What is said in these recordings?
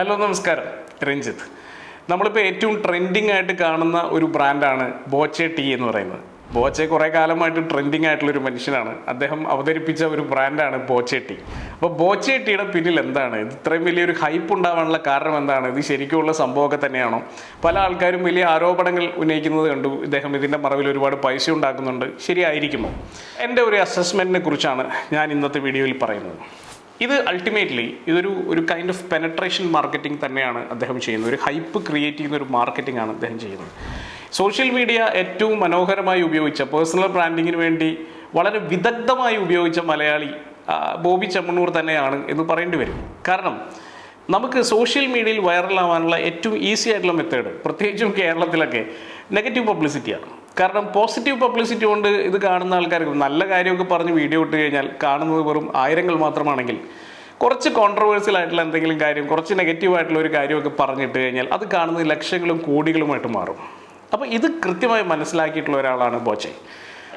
Hello നമസ്കാരം. രഞ്ജിത്ത്. നമ്മളിപ്പോൾ ഏറ്റവും ട്രെൻഡിങ് ആയിട്ട് കാണുന്ന ഒരു ബ്രാൻഡാണ് ബോച്ചെ ടീ എന്ന് പറയുന്നത്. ബോച്ചെ കുറേ കാലമായിട്ട് ട്രെൻഡിങ് ആയിട്ടുള്ള ഒരു മനുഷ്യനാണ്. അദ്ദേഹം അവതരിപ്പിച്ച ഒരു ബ്രാൻഡാണ് ബോച്ചെ ടീ. അപ്പോൾ ബോച്ചെ ടീയുടെ പിന്നിൽ എന്താണ്? ഇത് ഇത്രയും വലിയൊരു ഹൈപ്പ് ഉണ്ടാവാനുള്ള കാരണം എന്താണ്? ഇത് ശരിക്കുമുള്ള സംഭവമൊക്കെ തന്നെയാണോ? പല ആൾക്കാരും വലിയ ആരോപണങ്ങൾ ഉന്നയിക്കുന്നത് കണ്ടു. ഇദ്ദേഹം ഇതിന്റെ മറവിൽ ഒരുപാട് പൈസ ഉണ്ടാക്കുന്നുണ്ട്. ശരിയായിരിക്കുമോ? എന്റെ ഒരു അസസ്മെന്റിനെ കുറിച്ചാണ് ഞാൻ ഇന്നത്തെ വീഡിയോയിൽ പറയുന്നത്. ഇത് അൾട്ടിമേറ്റ്ലി ഇതൊരു ഒരു കൈൻഡ് ഓഫ് പെനട്രേഷൻ മാർക്കറ്റിംഗ് തന്നെയാണ് അദ്ദേഹം ചെയ്യുന്നത്. ഒരു ഹൈപ്പ് ക്രിയേറ്റ് ചെയ്യുന്ന ഒരു മാർക്കറ്റിംഗ് ആണ് അദ്ദേഹം ചെയ്യുന്നത്. സോഷ്യൽ മീഡിയ ഏറ്റവും മനോഹരമായി ഉപയോഗിച്ച പേഴ്സണൽ ബ്രാൻഡിങ്ങിന് വേണ്ടി വളരെ വിദഗ്ധമായി ഉപയോഗിച്ച മലയാളി ബോബി ചെമ്മണ്ണൂർ തന്നെയാണ് എന്ന് പറയേണ്ടി വരും. കാരണം നമുക്ക് സോഷ്യൽ മീഡിയയിൽ വൈറലാവാനുള്ള ഏറ്റവും ഈസി ആയിട്ടുള്ള മെത്തേഡ് പ്രത്യേകിച്ചും കേരളത്തിലൊക്കെ നെഗറ്റീവ് പബ്ലിസിറ്റിയാണ് കാരണം പോസിറ്റീവ് പബ്ലിസിറ്റി കൊണ്ട് ഇത് കാണുന്ന ആൾക്കാർക്ക് നല്ല കാര്യമൊക്കെ പറഞ്ഞ് വീഡിയോ ഇട്ട് കഴിഞ്ഞാൽ കാണുന്നത് വെറും ആയിരങ്ങൾ മാത്രമാണെങ്കിൽ കുറച്ച് കോൺട്രവേഴ്സ്യൽ ആയിട്ടുള്ള എന്തെങ്കിലും കാര്യം കുറച്ച് നെഗറ്റീവ് ആയിട്ടുള്ള ഒരു കാര്യമൊക്കെ പറഞ്ഞിട്ട് കഴിഞ്ഞാൽ അത് കാണുന്നത് ലക്ഷങ്ങളും കോടികളുമായിട്ട് മാറും. അപ്പോൾ ഇത് കൃത്യമായി മനസ്സിലാക്കിയിട്ടുള്ള ഒരാളാണ് ബോച്ചെ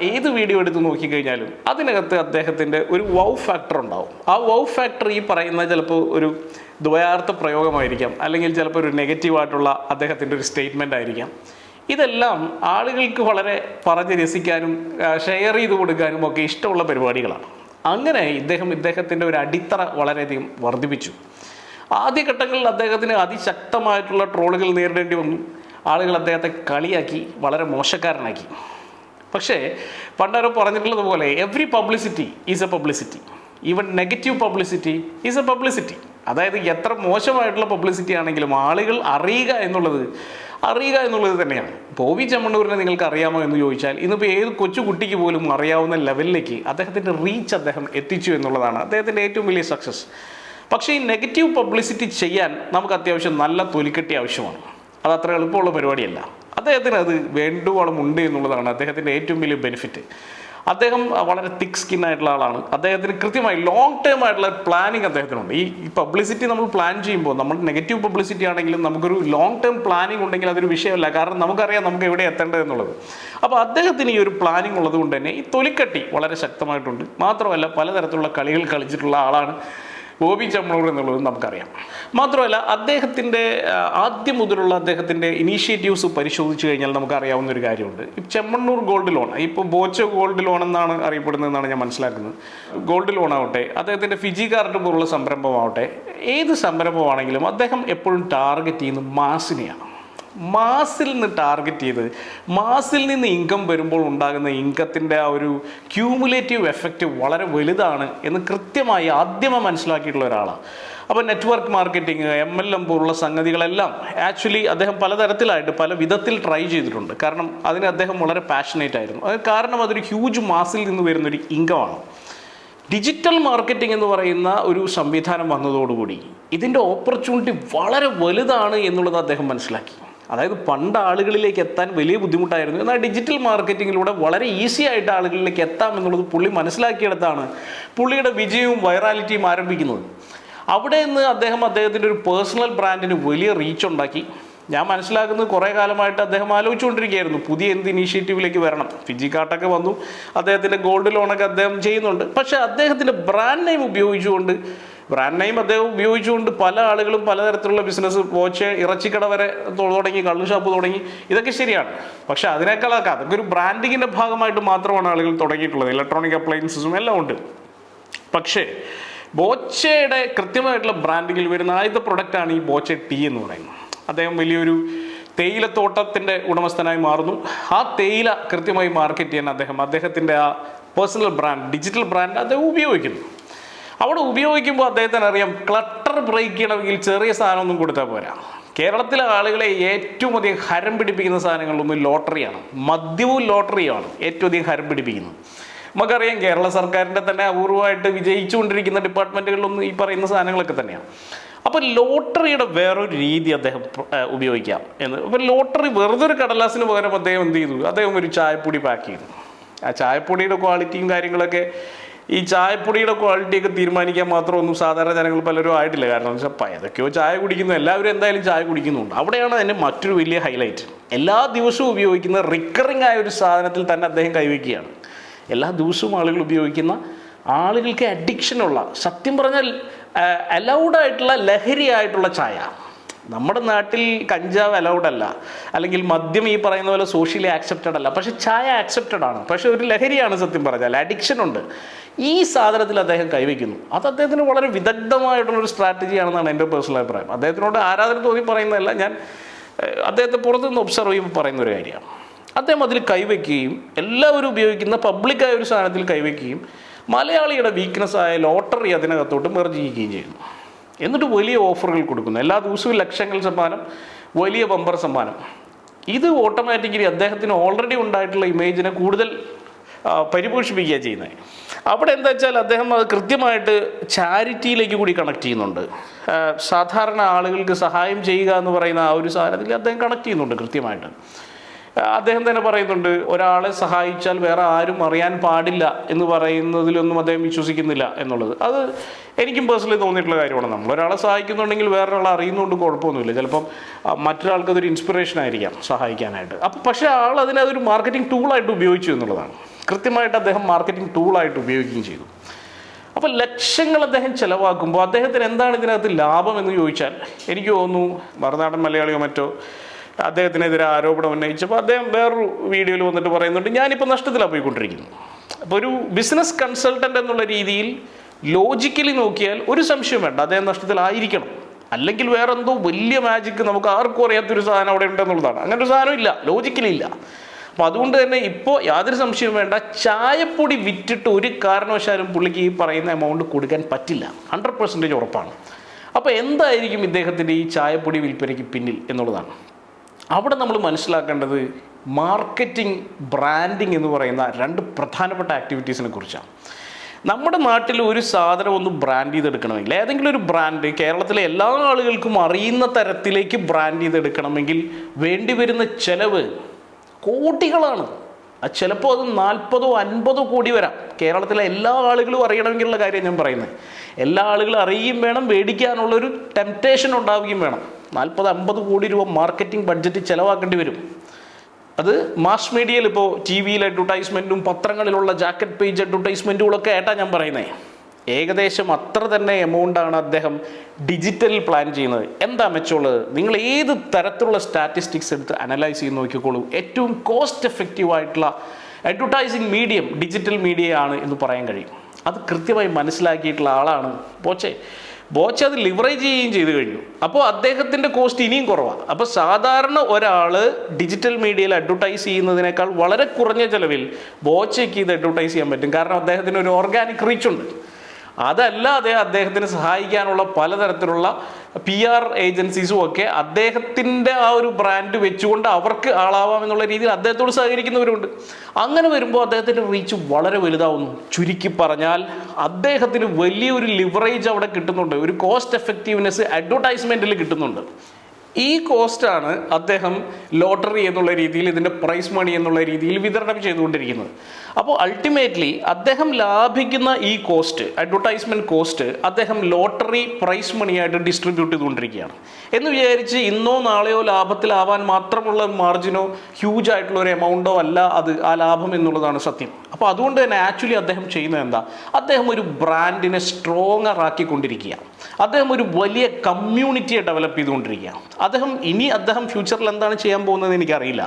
ഏത് വീഡിയോ എടുത്ത് നോക്കിക്കഴിഞ്ഞാലും അതിനകത്ത് അദ്ദേഹത്തിന്റെ ഒരു വൗ ഫാക്ടർ ഉണ്ടാവും. ആ വൗ ഫാക്ടർ ഈ പറയുന്ന ചിലപ്പോൾ ഒരു ദ്വയാർത്ഥ പ്രയോഗമായിരിക്കാം. അല്ലെങ്കിൽ ചിലപ്പോൾ ഒരു നെഗറ്റീവായിട്ടുള്ള അദ്ദേഹത്തിന്റെ ഒരു സ്റ്റേറ്റ്മെന്റ് ആയിരിക്കാം. ഇതെല്ലാം ആളുകൾക്ക് വളരെ പറഞ്ഞ് രസിക്കാനും ഷെയർ ചെയ്ത് കൊടുക്കാനും ഒക്കെ ഇഷ്ടമുള്ള പരിപാടികളാണ്. അങ്ങനെ ഇദ്ദേഹം ഇദ്ദേഹത്തിന്റെ ഒരു അടിത്തറ വളരെയധികം വർദ്ധിപ്പിച്ചു. ആദ്യഘട്ടങ്ങളിൽ അദ്ദേഹത്തിന് അതിശക്തമായിട്ടുള്ള ട്രോളുകൾ നേരിടേണ്ടി വന്നു. ആളുകൾ അദ്ദേഹത്തെ കളിയാക്കി വളരെ മോശക്കാരനാക്കി. പക്ഷേ പണ്ടാരോ പറഞ്ഞിട്ടുള്ളത് പോലെ every publicity is a publicity even negative publicity is a publicity അതായത് എത്ര മോശമായിട്ടുള്ള പബ്ലിസിറ്റി ആണെങ്കിലും ആളുകൾ അറിയുക എന്നുള്ളത് അറിയുക എന്നുള്ളത് തന്നെയാണ്. ഇപ്പോൾ വി ചെമ്മണ്ണൂരിനെ നിങ്ങൾക്ക് അറിയാമോ എന്ന് ചോദിച്ചാൽ ഇന്നിപ്പോൾ ഏത് കൊച്ചു കുട്ടിക്ക് പോലും അറിയാവുന്ന ലെവലിലേക്ക് അദ്ദേഹത്തിന്റെ റീച്ച് അദ്ദേഹം എത്തിച്ചു എന്നുള്ളതാണ് അദ്ദേഹത്തിന്റെ ഏറ്റവും വലിയ സക്സസ് പക്ഷേ ഈ നെഗറ്റീവ് പബ്ലിസിറ്റി ചെയ്യാൻ നമുക്ക് അത്യാവശ്യം നല്ല തൊലിക്കെട്ടി ആവശ്യമാണ്. അത് അത്ര എളുപ്പമുള്ള പരിപാടിയല്ല. അദ്ദേഹത്തിന് അത് വേണ്ടുവോളം ഉണ്ട് എന്നുള്ളതാണ് അദ്ദേഹത്തിന്റെ ഏറ്റവും വലിയ ബെനിഫിറ്റ് അദ്ദേഹം വളരെ തിക്ക് സ്കിൻ ആയിട്ടുള്ള ആളാണ്. അദ്ദേഹത്തിന് കൃത്യമായി ലോങ് ടേം ആയിട്ടുള്ള പ്ലാനിങ് അദ്ദേഹത്തിനുണ്ട്. ഈ പബ്ലിസിറ്റി നമ്മൾ പ്ലാൻ ചെയ്യുമ്പോൾ നമ്മൾ നെഗറ്റീവ് പബ്ലിസിറ്റി ആണെങ്കിലും നമുക്കൊരു ലോങ് ടേം പ്ലാനിങ് ഉണ്ടെങ്കിൽ അതൊരു വിഷയമല്ല. കാരണം നമുക്കറിയാം നമുക്ക് എവിടെ എത്തേണ്ടത് എന്നുള്ളത്. അപ്പോൾ അദ്ദേഹത്തിന് ഈ ഒരു പ്ലാനിങ് ഉള്ളത് കൊണ്ട് തന്നെ ഈ തൊലിക്കട്ടി വളരെ ശക്തമായിട്ടുണ്ട്. മാത്രമല്ല പലതരത്തിലുള്ള കളികൾ കളിച്ചിട്ടുള്ള ആളാണ്. ബോബി ചമ്മളൂർ എന്നുള്ളത് നമുക്കറിയാം. മാത്രമല്ല അദ്ദേഹത്തിന്റെ ആദ്യം മുതലുള്ള അദ്ദേഹത്തിന്റെ ഇനീഷ്യേറ്റീവ്സ് പരിശോധിച്ച് കഴിഞ്ഞാൽ നമുക്കറിയാവുന്ന ഒരു കാര്യമുണ്ട്. ഇപ്പം ചെമ്മണ്ണൂർ ഗോൾഡ് ലോൺ ഇപ്പോൾ ബോച്ചോ ഗോൾഡ് ലോൺ എന്നാണ് അറിയപ്പെടുന്നതെന്നാണ് ഞാൻ മനസ്സിലാക്കുന്നത്. ഗോൾഡ് ലോൺ ആവട്ടെ അദ്ദേഹത്തിന്റെ ഫിജി കാർഡ് പോലുള്ള സംരംഭമാവട്ടെ ഏത് സംരംഭമാണെങ്കിലും അദ്ദേഹം എപ്പോഴും ടാർഗറ്റ് ചെയ്യുന്നത് മാസിനെയാണ്. മാസിൽ നിന്ന് ടാർഗറ്റ് ചെയ്ത് മാസിൽ നിന്ന് ഇൻകം വരുമ്പോൾ ഉണ്ടാകുന്ന ഇൻകത്തിന്റെ ആ ഒരു ക്യൂമുലേറ്റീവ് എഫക്റ്റ് വളരെ വലുതാണ് എന്ന് കൃത്യമായി ആദ്യമേ മനസ്സിലാക്കിയിട്ടുള്ള ഒരാളാണ്. അപ്പോൾ network marketing M L M പോലുള്ള സംഗതികളെല്ലാം ആക്ച്വലി അദ്ദേഹം പലതരത്തിലായിട്ട് പല വിധത്തിൽ ട്രൈ ചെയ്തിട്ടുണ്ട്. കാരണം അതിന് അദ്ദേഹം വളരെ പാഷനേറ്റ് ആയിരുന്നു. അത് കാരണം അതൊരു ഹ്യൂജ് മാസിൽ നിന്ന് വരുന്നൊരു ഇൻകമാണ് ഡിജിറ്റൽ മാർക്കറ്റിംഗ് എന്ന് പറയുന്ന ഒരു സംവിധാനം വന്നതോടുകൂടി ഇതിന്റെ ഓപ്പർച്യൂണിറ്റി വളരെ വലുതാണ് എന്നുള്ളത് അദ്ദേഹം മനസ്സിലാക്കി. അതായത് പണ്ട് ആളുകളിലേക്ക് എത്താൻ വലിയ ബുദ്ധിമുട്ടായിരുന്നു. എന്നാൽ ഡിജിറ്റൽ മാർക്കറ്റിങ്ങിലൂടെ വളരെ ഈസി ആയിട്ട് ആളുകളിലേക്ക് എത്താം എന്നുള്ളത് പുള്ളി മനസ്സിലാക്കിയെടുത്താണ്. പുള്ളിയുടെ വിജയവും വൈറാലിറ്റിയും ആരംഭിക്കുന്നത്. അവിടെ നിന്ന് അദ്ദേഹം അദ്ദേഹത്തിന്റെ ഒരു പേഴ്സണൽ ബ്രാൻഡിന് വലിയ റീച്ച് ഉണ്ടാക്കി. ഞാൻ മനസ്സിലാക്കുന്നത് കുറേ കാലമായിട്ട് അദ്ദേഹം ആലോചിച്ചുകൊണ്ടിരിക്കുകയായിരുന്നു. പുതിയ എന്ത് ഇനീഷ്യേറ്റീവിലേക്ക് വരണം? ഫിജി കാർട്ടൊക്കെ വന്നു. അദ്ദേഹത്തിന്റെ ഗോൾഡ് ലോണൊക്കെ അദ്ദേഹം ചെയ്യുന്നുണ്ട്. പക്ഷേ അദ്ദേഹത്തിന്റെ ബ്രാൻഡ് നെയിം ഉപയോഗിച്ചുകൊണ്ട് ബ്രാൻഡ് നെയിം അദ്ദേഹം ഉപയോഗിച്ചുകൊണ്ട് പല ആളുകളും പലതരത്തിലുള്ള ബിസിനസ് പോച്ച് ഇറച്ചിക്കട വരെ തുടങ്ങി കള്ളു ഷാപ്പ് തുടങ്ങി. ഇതൊക്കെ ശരിയാണ്. പക്ഷേ അതിനേക്കാളൊക്കെ അതൊക്കെ ഒരു ബ്രാൻഡിങ്ങിന്റെ ഭാഗമായിട്ട് മാത്രമാണ് ആളുകൾ തുടങ്ങിയിട്ടുള്ളത്. ഇലക്ട്രോണിക് അപ്ലയൻസസും എല്ലാം ഉണ്ട്. പക്ഷേ ബോച്ചയുടെ കൃത്യമായിട്ടുള്ള ബ്രാൻഡിങ്ങിൽ വരുന്ന ആദ്യത്തെ പ്രൊഡക്റ്റാണ് ഈ ബോച്ച ടീ എന്ന് പറയുന്നത്. അദ്ദേഹം വലിയൊരു തേയിലത്തോട്ടത്തിന്റെ ഉടമസ്ഥനായി മാറുന്നു. ആ തേയില കൃത്യമായി മാർക്കറ്റ് ചെയ്യാൻ അദ്ദേഹം അദ്ദേഹത്തിന്റെ ആ പേഴ്സണൽ ബ്രാൻഡ് ഡിജിറ്റൽ ബ്രാൻഡ് അദ്ദേഹം ഉപയോഗിക്കുന്നു. അവിടെ ഉപയോഗിക്കുമ്പോൾ അദ്ദേഹത്തിന് അറിയാം ക്ലട്ടർ ബ്രേക്ക് ചെയ്യണമെങ്കിൽ ചെറിയ സാധനമൊന്നും കൊടുത്താൽ പോരാ. കേരളത്തിലെ ആളുകളെ ഏറ്റവും അധികം ഹരം പിടിപ്പിക്കുന്ന സാധനങ്ങളിലൊന്നും ലോട്ടറിയാണ്. മദ്യവും ലോട്ടറിയാണ് ഏറ്റവും അധികം ഹരം പിടിപ്പിക്കുന്നത്. നമുക്കറിയാം കേരള സർക്കാരിന്റെ തന്നെ അപൂർവമായിട്ട് വിജയിച്ചുകൊണ്ടിരിക്കുന്ന ഡിപ്പാർട്ട്മെന്റുകളിലൊന്നും ഈ പറയുന്ന സാധനങ്ങളൊക്കെ തന്നെയാണ്. അപ്പോൾ ലോട്ടറിയുടെ വേറൊരു രീതി അദ്ദേഹം ഉപയോഗിക്കാം എന്ന്. അപ്പോൾ ലോട്ടറി വെറുതെ ഒരു കടലാസിന് പകരം അദ്ദേഹം എന്ത് ചെയ്തു? അദ്ദേഹം ഒരു ചായപ്പൊടി പാക്ക് ചെയ്തു. ആ ചായപ്പൊടിയുടെ ക്വാളിറ്റിയും കാര്യങ്ങളൊക്കെ ഈ ചായപ്പൊടിയുടെ ക്വാളിറ്റിയൊക്കെ തീരുമാനിക്കാൻ മാത്രം ഒന്നും സാധാരണ ജനങ്ങൾ പലരും ആയിട്ടില്ല. കാരണം എന്ന് വെച്ചാൽ ഏതൊക്കെയോ ചായ കുടിക്കുന്നു. എല്ലാവരും എന്തായാലും ചായ കുടിക്കുന്നുണ്ട്. അവിടെയാണ് അതിന്റെ മറ്റൊരു വലിയ ഹൈലൈറ്റ് എല്ലാ ദിവസവും ഉപയോഗിക്കുന്ന റിക്കറിംഗ് ആയ ഒരു സാധനത്തിൽ തന്നെ അദ്ദേഹം കൈവയ്ക്കുകയാണ്. എല്ലാ ദിവസവും ആളുകൾ ഉപയോഗിക്കുന്ന ആളുകൾക്ക് അഡിക്ഷനുള്ള സത്യം പറഞ്ഞാൽ അലൗഡ് ആയിട്ടുള്ള ലഹരിയായിട്ടുള്ള ചായ. നമ്മുടെ നാട്ടിൽ കഞ്ചാവ് അലൗഡ് അല്ല. അല്ലെങ്കിൽ മദ്യം ഈ പറയുന്ന പോലെ സോഷ്യലി ആക്സെപ്റ്റഡ് അല്ല. പക്ഷെ ചായ ആക്സെപ്റ്റഡ് ആണ്. പക്ഷെ ഒരു ലഹരിയാണ് സത്യം പറഞ്ഞാൽ. അഡിക്ഷൻ ഉണ്ട്. ഈ സാധനത്തിൽ അദ്ദേഹം കൈവയ്ക്കുന്നു. അത് അദ്ദേഹത്തിന് വളരെ വിദഗ്ധമായിട്ടുള്ളൊരു സ്ട്രാറ്റജിയാണെന്നാണ് എന്റെ പേഴ്സണൽ അഭിപ്രായം. അദ്ദേഹത്തിനോട് ആരാധന തോന്നി പറയുന്നതല്ല ഞാൻ അദ്ദേഹത്തെ പുറത്തുനിന്ന് ഒബ്സർവ് ചെയ്യുമ്പോൾ പറയുന്ന ഒരു കാര്യമാണ്. അദ്ദേഹം അതിൽ കൈവയ്ക്കുകയും എല്ലാവരും ഉപയോഗിക്കുന്ന പബ്ലിക്കായ ഒരു സാധനത്തിൽ കൈവയ്ക്കുകയും മലയാളിയുടെ വീക്ക്നെസ് ആയ ലോട്ടറി അതിനകത്തോട്ട് മെർജ് ചെയ്യുകയും ചെയ്യുന്നു. എന്നിട്ട് വലിയ ഓഫറുകൾ കൊടുക്കുന്നു. എല്ലാ ദിവസവും ലക്ഷങ്ങൾ സമ്മാനം വലിയ ബമ്പർ സമ്മാനം. ഇത് ഓട്ടോമാറ്റിക്കലി അദ്ദേഹത്തിന് ഓൾറെഡി ഉണ്ടായിട്ടുള്ള ഇമേജിനെ കൂടുതൽ പരിപോഷിപ്പിക്കുക ചെയ്യുന്നത് അവിടെ എന്താ വെച്ചാൽ അദ്ദേഹം അത് കൃത്യമായിട്ട് ചാരിറ്റിയിലേക്ക് കൂടി കണക്ട് ചെയ്യുന്നുണ്ട്. സാധാരണ ആളുകൾക്ക് സഹായം ചെയ്യുക എന്ന് പറയുന്ന ആ ഒരു സാധനത്തിൽ അദ്ദേഹം കണക്ട് ചെയ്യുന്നുണ്ട് കൃത്യമായിട്ട്. അദ്ദേഹം തന്നെ പറയുന്നുണ്ട് ഒരാളെ സഹായിച്ചാൽ വേറെ ആരും അറിയാൻ പാടില്ല എന്ന് പറയുന്നതിലൊന്നും അദ്ദേഹം വിശ്വസിക്കുന്നില്ല എന്നുള്ളത്. അത് എനിക്കും പേഴ്സണലി തോന്നിയിട്ടുള്ള കാര്യമാണ് നമ്മൾ. ഒരാളെ സഹായിക്കുന്നുണ്ടെങ്കിൽ വേറൊരാളെ അറിയുന്നതുകൊണ്ട് കുഴപ്പമൊന്നുമില്ല. ചിലപ്പം മറ്റൊരാൾക്കതൊരു ഇൻസ്പിറേഷൻ ആയിരിക്കാം സഹായിക്കാനായിട്ട്. അപ്പം പക്ഷേ ആൾ അതിനെ അതൊരു മാർക്കറ്റിംഗ് ടൂളായിട്ട് ഉപയോഗിച്ചു എന്നുള്ളതാണ്. കൃത്യമായിട്ട് അദ്ദേഹം മാർക്കറ്റിംഗ് ടൂളായിട്ട് ഉപയോഗിക്കുകയും ചെയ്തു. അപ്പോൾ ലക്ഷങ്ങൾ അദ്ദേഹം ചിലവാക്കുമ്പോൾ അദ്ദേഹത്തിന് എന്താണ് ഇതിനകത്ത് ലാഭം എന്ന് ചോദിച്ചാൽ എനിക്ക് തോന്നുന്നു മറുനാടൻ മലയാളിയോ മറ്റോ അദ്ദേഹത്തിനെതിരെ ആരോപണം ഉന്നയിച്ചപ്പോൾ അദ്ദേഹം വേറൊരു വീഡിയോയിൽ വന്നിട്ട് പറയുന്നുണ്ട് ഞാനിപ്പോൾ നഷ്ടത്തിലാണ് പോയിക്കൊണ്ടിരിക്കുന്നു. അപ്പോൾ ഒരു ബിസിനസ് കൺസൾട്ടന്റ് എന്നുള്ള രീതിയിൽ ലോജിക്കലി നോക്കിയാൽ ഒരു സംശയം വേണ്ട അദ്ദേഹം നഷ്ടത്തിലായിരിക്കണം. അല്ലെങ്കിൽ വേറെന്തോ വലിയ മാജിക്ക് നമുക്ക് ആർക്കും അറിയാത്തൊരു സാധനം അവിടെ ഉണ്ടെന്നുള്ളതാണ്. അങ്ങനെ ഒരു സാധനം ഇല്ല ലോജിക്കലി ഇല്ല. അപ്പോൾ അതുകൊണ്ട് തന്നെ ഇപ്പോൾ യാതൊരു സംശയവും വേണ്ട. ചായപ്പൊടി വിറ്റിട്ട് ഒരു കാരണവശാലും പുള്ളിക്ക് ഈ പറയുന്ന എമൗണ്ട് കൊടുക്കാൻ പറ്റില്ല. ഹൺഡ്രഡ് പെർസെന്റേജ് ഉറപ്പാണ്. അപ്പോൾ എന്തായിരിക്കും ഇദ്ദേഹത്തിന്റെ ഈ ചായപ്പൊടി വിൽപ്പനയ്ക്ക് പിന്നിൽ എന്നുള്ളതാണ്. അവിടെ നമ്മൾ മനസ്സിലാക്കേണ്ടത് മാർക്കറ്റിംഗ് ബ്രാൻഡിങ് എന്ന് പറയുന്ന രണ്ട് പ്രധാനപ്പെട്ട ആക്ടിവിറ്റീസിനെ കുറിച്ചാണ്. നമ്മുടെ നാട്ടിൽ ഒരു സാധനം ഒന്ന് ബ്രാൻഡ് ചെയ്തെടുക്കണമെങ്കിൽ ഏതെങ്കിലും ഒരു ബ്രാൻഡ് കേരളത്തിലെ എല്ലാ ആളുകൾക്കും അറിയുന്ന തരത്തിലേക്ക് ബ്രാൻഡ് ചെയ്തെടുക്കണമെങ്കിൽ വേണ്ടിവരുന്ന ചെലവ് കോടികളാണ്. അത് ചിലപ്പോൾ അത് നാൽപ്പതോ അൻപതോ കോടി വരാം. കേരളത്തിലെ എല്ലാ ആളുകളും അറിയണമെങ്കിലുള്ള കാര്യം ഞാൻ പറയുന്നത് എല്ലാ ആളുകളും അറിയുകയും വേണം മേടിക്കാനുള്ളൊരു ടെംപ്റ്റേഷൻ ഉണ്ടാവുകയും വേണം. നാൽപ്പത് അമ്പത് കോടി രൂപ മാർക്കറ്റിംഗ് ബഡ്ജറ്റ് ചിലവാക്കേണ്ടി വരും. അത് മാസ് മീഡിയയിൽ ഇപ്പോൾ ടി വിയിൽ അഡ്വർടൈസ്മെന്റും പത്രങ്ങളിലുള്ള ജാക്കറ്റ് പേജ് അഡ്വർടൈസ്മെന്റുകളൊക്കെ ആയിട്ടാണ് ഞാൻ പറയുന്നത് ഏകദേശം അത്ര തന്നെ എമൗണ്ടാണ് അദ്ദേഹം ഡിജിറ്റൽ പ്ലാൻ ചെയ്യുന്നത്. എന്താ മെച്ചമുള്ളത് നിങ്ങൾ ഏത് തരത്തിലുള്ള സ്റ്റാറ്റിസ്റ്റിക്സ് എടുത്ത് അനലൈസ് ചെയ്ത് നോക്കിക്കോളൂ. ഏറ്റവും കോസ്റ്റ് എഫക്റ്റീവ് ആയിട്ടുള്ള അഡ്വർടൈസിങ് മീഡിയം ഡിജിറ്റൽ മീഡിയ ആണ് എന്ന് പറയാൻ കഴിയും. അത് കൃത്യമായി മനസ്സിലാക്കിയിട്ടുള്ള ആളാണ് ബോച്ചെ. ബോച്ച അത് ലിവറേജ് ചെയ്യുകയും ചെയ്തു കഴിഞ്ഞു. അപ്പോൾ അദ്ദേഹത്തിന്റെ കോസ്റ്റ് ഇനിയും കുറവാണ് അപ്പോൾ സാധാരണ ഒരാൾ ഡിജിറ്റൽ മീഡിയയിൽ അഡ്വർടൈസ് ചെയ്യുന്നതിനേക്കാൾ വളരെ കുറഞ്ഞ ചിലവിൽ ബോച്ചയ്ക്ക് ഇത് അഡ്വർടൈസ് ചെയ്യാൻ പറ്റും. കാരണം അദ്ദേഹത്തിന് ഒരു ഓർഗാനിക് റീച്ച് ഉണ്ട്. അതല്ലാതെ അദ്ദേഹത്തിന് സഹായിക്കാനുള്ള പലതരത്തിലുള്ള പി ആർ ഏജൻസീസും ഒക്കെ അദ്ദേഹത്തിന്റെ ആ ഒരു ബ്രാൻഡ് വെച്ചുകൊണ്ട് അവർക്ക് ആളാവാം എന്നുള്ള രീതിയിൽ അദ്ദേഹത്തോട് സഹകരിക്കുന്നവരുണ്ട് അങ്ങനെ വരുമ്പോൾ അദ്ദേഹത്തിന്റെ റീച്ച് വളരെ വലുതാവുന്നു. ചുരുക്കി പറഞ്ഞാൽ അദ്ദേഹത്തിന് വലിയൊരു ലിവറേജ് അവിടെ കിട്ടുന്നുണ്ട്. ഒരു കോസ്റ്റ് എഫക്റ്റീവ്നെസ് അഡ്വർടൈസ്മെന്റിൽ കിട്ടുന്നുണ്ട്. ഈ കോസ്റ്റാണ് അദ്ദേഹം ലോട്ടറി എന്നുള്ള രീതിയിൽ ഇതിന്റെ പ്രൈസ് മണി എന്നുള്ള രീതിയിൽ വിതരണം ചെയ്തുകൊണ്ടിരിക്കുന്നത്. അപ്പോൾ അൾട്ടിമേറ്റ്ലി അദ്ദേഹം ലാഭിക്കുന്ന ഈ കോസ്റ്റ് അഡ്വർടൈസ്മെന്റ് കോസ്റ്റ് അദ്ദേഹം ലോട്ടറി പ്രൈസ് മണിയായിട്ട് ഡിസ്ട്രിബ്യൂട്ട് ചെയ്തുകൊണ്ടിരിക്കുകയാണ്. എന്ന് വിചാരിച്ച് ഇന്നോ നാളെയോ ലാഭത്തിലാവാൻ മാത്രമുള്ള മാർജിനോ ഹ്യൂജ് ആയിട്ടുള്ള ഒരു എമൗണ്ടോ അല്ല അത് ആ ലാഭം എന്നുള്ളതാണ് സത്യം. അപ്പോൾ അതുകൊണ്ട് തന്നെ ആക്ച്വലി അദ്ദേഹം ചെയ്യുന്നത് എന്താ? അദ്ദേഹം ഒരു ബ്രാൻഡിനെ സ്ട്രോങ്ങർ ആക്കിക്കൊണ്ടിരിക്കുകയാണ്. അദ്ദേഹം ഒരു വലിയ കമ്മ്യൂണിറ്റിയെ ഡെവലപ്പ് ചെയ്തുകൊണ്ടിരിക്കുകയാണ്. അദ്ദേഹം ഇനി അദ്ദേഹം ഫ്യൂച്ചറിൽ എന്താണ് ചെയ്യാൻ പോകുന്നത് എനിക്കറിയില്ല.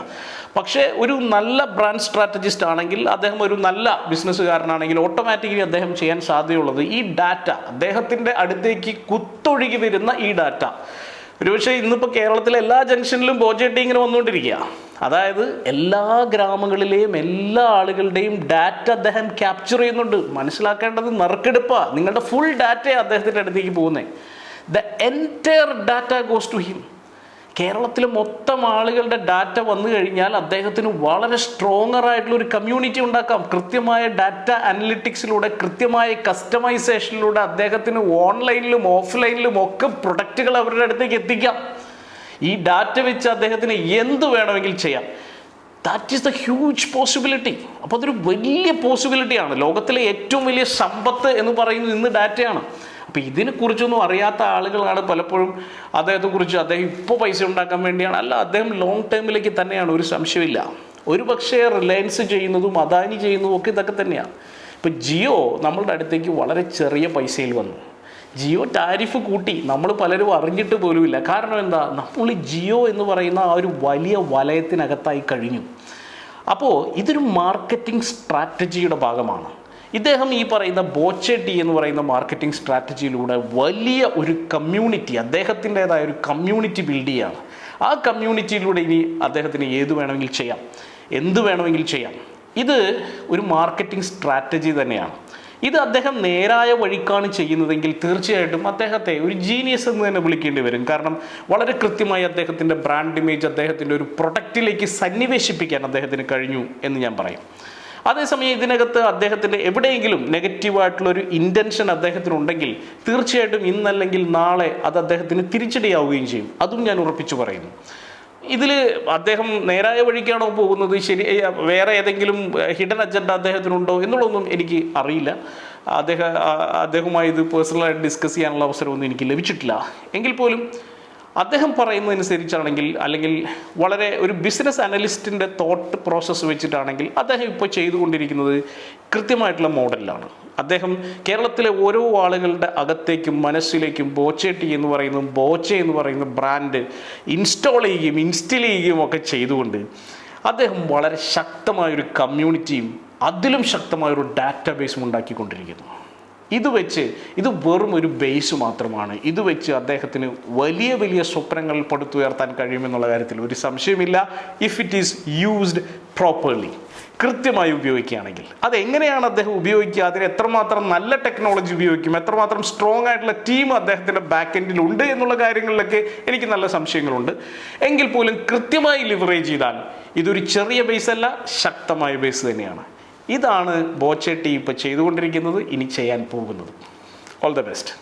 പക്ഷേ ഒരു നല്ല ബ്രാൻഡ് സ്ട്രാറ്റജിസ്റ്റ് ആണെങ്കിൽ അദ്ദേഹം ഒരു നല്ല ബിസിനസ്സുകാരനാണെങ്കിൽ ഓട്ടോമാറ്റിക്കലി അദ്ദേഹം ചെയ്യാൻ സാധ്യതയുള്ളത് ഈ ഡാറ്റ അദ്ദേഹത്തിന്റെ അടുത്തേക്ക് കുത്തൊഴുകി വരുന്ന ഈ ഡാറ്റ ഒരുപക്ഷെ ഇന്നിപ്പോൾ കേരളത്തിലെ എല്ലാ ജംഗ്ഷനിലും ബോജറ്റി ഇങ്ങനെ വന്നുകൊണ്ടിരിക്കുക. അതായത് എല്ലാ ഗ്രാമങ്ങളിലെയും എല്ലാ ആളുകളുടെയും ഡാറ്റ അദ്ദേഹം ക്യാപ്ചർ ചെയ്യുന്നുണ്ട്. മനസ്സിലാക്കേണ്ടത് നറുക്കെടുപ്പാണ് നിങ്ങളുടെ ഫുൾ ഡാറ്റ അദ്ദേഹത്തിന്റെ അടുത്തേക്ക് പോകുന്നത് the entire data goes to him കേരളത്തിലെ മൊത്തം ആളുകളുടെ ഡാറ്റ വന്നു കഴിഞ്ഞാൽ അദ്ദേഹത്തിന് വളരെ സ്ട്രോങ്ങർ ആയിട്ടുള്ള ഒരു കമ്മ്യൂണിറ്റി ഉണ്ടാക്കാം. കൃത്യമായ ഡാറ്റ അനലിറ്റിക്സിലൂടെ കൃത്യമായ കസ്റ്റമൈസേഷനിലൂടെ അദ്ദേഹത്തിന് ഓൺലൈനിലും ഓഫ്ലൈനിലും ഒക്കെ പ്രൊഡക്റ്റുകൾ അവരുടെ അടുത്തേക്ക് എത്തിക്കാം. ഈ ഡാറ്റ വെച്ച് അദ്ദേഹത്തിന് എന്ത് വേണമെങ്കിൽ ചെയ്യാം. That is the huge possibility അപ്പോൾ അതൊരു വലിയ പോസിബിലിറ്റിയാണ് ലോകത്തിലെ ഏറ്റവും വലിയ സമ്പത്ത് എന്ന് പറയുന്നത് ഇന്ന് ഡാറ്റയാണ് അപ്പോൾ ഇതിനെക്കുറിച്ചൊന്നും അറിയാത്ത ആളുകളാണ് പലപ്പോഴും അദ്ദേഹത്തെക്കുറിച്ച് അദ്ദേഹം ഇപ്പോൾ പൈസ ഉണ്ടാക്കാൻ വേണ്ടിയാണ്. അല്ല അദ്ദേഹം ലോങ് ടേമിലേക്ക് തന്നെയാണ് ഒരു സംശയമില്ല ഒരു പക്ഷേ റിലയൻസ് ചെയ്യുന്നതും അദാനി ചെയ്യുന്നതും ഒക്കെ ഇതൊക്കെ തന്നെയാണ്. ഇപ്പോൾ ജിയോ നമ്മളുടെ അടുത്തേക്ക് വളരെ ചെറിയ പൈസയിൽ വന്നു. ജിയോ ടാരിഫ് കൂട്ടി. നമ്മൾ പലരും അറിഞ്ഞിട്ട് പോലുമില്ല. കാരണം എന്താ? നമ്മൾ ജിയോ എന്ന് പറയുന്ന ആ ഒരു വലിയ വലയത്തിനകത്തായി കഴിഞ്ഞു. അപ്പോൾ ഇതൊരു മാർക്കറ്റിംഗ് സ്ട്രാറ്റജിയുടെ ഭാഗമാണ്. ഇദ്ദേഹം ഈ പറയുന്ന ബോച്ചെ ടി എന്ന് പറയുന്ന മാർക്കറ്റിംഗ് സ്ട്രാറ്റജിയിലൂടെ വലിയ ഒരു കമ്മ്യൂണിറ്റി അദ്ദേഹത്തിന്റെതായ ഒരു കമ്മ്യൂണിറ്റി ബിൽഡ് ചെയ്യുകയാണ് ആ കമ്മ്യൂണിറ്റിയിലൂടെ ഇനി അദ്ദേഹത്തിന് ഏത് വേണമെങ്കിൽ ചെയ്യാം? എന്ത് വേണമെങ്കിൽ ചെയ്യാം? ഇത് ഒരു മാർക്കറ്റിംഗ് സ്ട്രാറ്റജി തന്നെയാണ്. ഇത് അദ്ദേഹം നേരായ വഴിക്കാണ് ചെയ്യുന്നതെങ്കിൽ തീർച്ചയായിട്ടും അദ്ദേഹത്തെ ഒരു ജീനിയസ് എന്ന് തന്നെ വിളിക്കേണ്ടി വരും. കാരണം വളരെ കൃത്യമായി അദ്ദേഹത്തിന്റെ ബ്രാൻഡ് ഇമേജ് അദ്ദേഹത്തിന്റെ ഒരു പ്രൊഡക്റ്റിലേക്ക് സന്നിവേശിപ്പിക്കാൻ അദ്ദേഹത്തിന് കഴിഞ്ഞു എന്ന് ഞാൻ പറയും. അതേസമയം ഇതിനകത്ത് അദ്ദേഹത്തിന്റെ എവിടെയെങ്കിലും നെഗറ്റീവായിട്ടുള്ള ഒരു ഇന്റൻഷൻ അദ്ദേഹത്തിനുണ്ടെങ്കിൽ തീർച്ചയായിട്ടും ഇന്നല്ലെങ്കിൽ നാളെ അത് അദ്ദേഹത്തിന് തിരിച്ചടിയാവുകയും ചെയ്യും. അതും ഞാൻ ഉറപ്പിച്ചു പറയുന്നു. ഇതിൽ അദ്ദേഹം നേരായ വഴിക്കാണോ പോകുന്നത്? ശരി വേറെ ഏതെങ്കിലും ഹിഡൻ അജണ്ട അദ്ദേഹത്തിനുണ്ടോ എന്നുള്ളതൊന്നും എനിക്ക് അറിയില്ല. അദ്ദേഹം അദ്ദേഹവുമായി ഇത് പേഴ്സണലായിട്ട് ഡിസ്കസ് ചെയ്യാനുള്ള അവസരമൊന്നും എനിക്ക് ലഭിച്ചിട്ടില്ല. എങ്കിൽ പോലും അദ്ദേഹം പറയുന്നതനുസരിച്ചാണെങ്കിൽ അല്ലെങ്കിൽ വളരെ ഒരു ബിസിനസ് അനലിസ്റ്റിന്റെ തോട്ട് പ്രോസസ്സ് വെച്ചിട്ടാണെങ്കിൽ അദ്ദേഹം ഇപ്പോൾ ചെയ്തുകൊണ്ടിരിക്കുന്നത് കൃത്യമായിട്ടുള്ള മോഡലിലാണ്. അദ്ദേഹം കേരളത്തിലെ ഓരോ ആളുകളുടെ അകത്തേക്കും മനസ്സിലേക്കും ബോച്ചേട്ടി എന്ന് പറയുന്ന ബോച്ചെ എന്ന് പറയുന്ന ബ്രാൻഡ് ഇൻസ്റ്റാൾ ചെയ്യുകയും ഇൻസ്റ്റിൽ ചെയ്യുകയും ഒക്കെ ചെയ്തുകൊണ്ട് അദ്ദേഹം വളരെ ശക്തമായൊരു കമ്മ്യൂണിറ്റിയും അതിലും ശക്തമായൊരു ഡാറ്റാബേസും ഉണ്ടാക്കിക്കൊണ്ടിരിക്കുന്നു. ഇത് വെച്ച് ഇത് വെറും ഒരു ബേസ് മാത്രമാണ്. ഇത് വെച്ച് അദ്ദേഹത്തിന് വലിയ വലിയ സ്വപ്നങ്ങൾ പടുത്തുയർത്താൻ കഴിയുമെന്നുള്ള കാര്യത്തിൽ ഒരു സംശയമില്ല. If it is used properly കൃത്യമായി ഉപയോഗിക്കുകയാണെങ്കിൽ. അത് എങ്ങനെയാണ് അദ്ദേഹം ഉപയോഗിക്കുക? അതിന് എത്രമാത്രം നല്ല ടെക്നോളജി ഉപയോഗിക്കും? എത്രമാത്രം സ്ട്രോങ് ആയിട്ടുള്ള ടീം അദ്ദേഹത്തിന്റെ ബാക്ക് എൻഡിൽ ഉണ്ട് എന്നുള്ള കാര്യങ്ങളിലൊക്കെ എനിക്ക് നല്ല സംശയങ്ങളുണ്ട്. എങ്കിൽ പോലും കൃത്യമായി ലിവറേജ് ചെയ്താൽ ഇതൊരു ചെറിയ ബേസ് അല്ല ശക്തമായ ബേസ് തന്നെയാണ്. ഇതാണ് ബോച്ചേട്ടി ഇപ്പോൾ ചെയ്തുകൊണ്ടിരിക്കുന്നത് ഇനി ചെയ്യാൻ പോകുന്നത്. All the best